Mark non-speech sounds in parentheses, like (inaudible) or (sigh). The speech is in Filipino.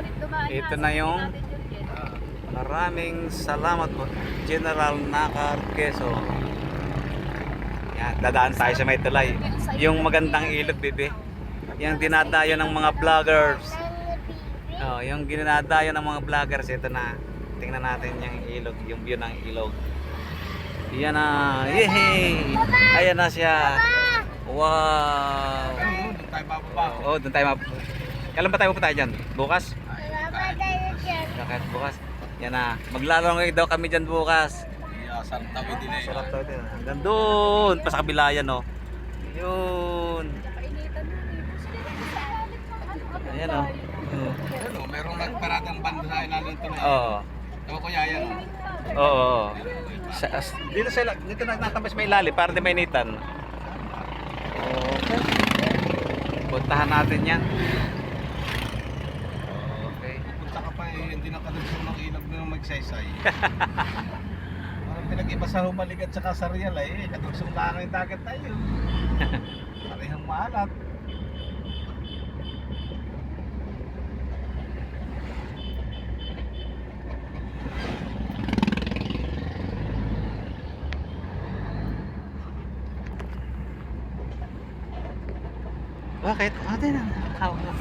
ulit dumaan Ito na yung- Jen. Maraming salamat po. General Nakar Quezon. Yan, dadaan tayo sa may tulay. Yung magandang ilog, bebe. Yung dinadayo ng mga vloggers. Oh, yung ginadayo ng mga vloggers, ito na. Tingnan natin yung ilog, yung view ng ilog. Yan na. Yehey! Ayan na siya. Wow! Doon tayo bababa. Oh, doon tayo map. Kailan ba tayo pupunta dyan? Bukas? Bakit bukas? Yan na. Maglalaro daw kami dyan bukas. Yeah, sarap tabi din eh. Sarap tayo din. Hanggang doon. Pa sa kabila yan, oh. Yun. Ayan, oh. Ano, merong nagparadang banda sa ilalim ito na. Oo. Ito ko yaya no. Oo. oo. Sa, as- dito sa dito na natambay sa may ilalim para di mainitan. Okay. Puntahan natin yan. Okay. Punta ka pa eh, hindi nakadugtong ng ilog na magsaysay. (laughs) Parang pinag-iba sa humaligat sa kasarial eh. Kadugsong lang ang dagat tayo. (laughs) Parehang maalat. Bakit? Ate na. Hawak na.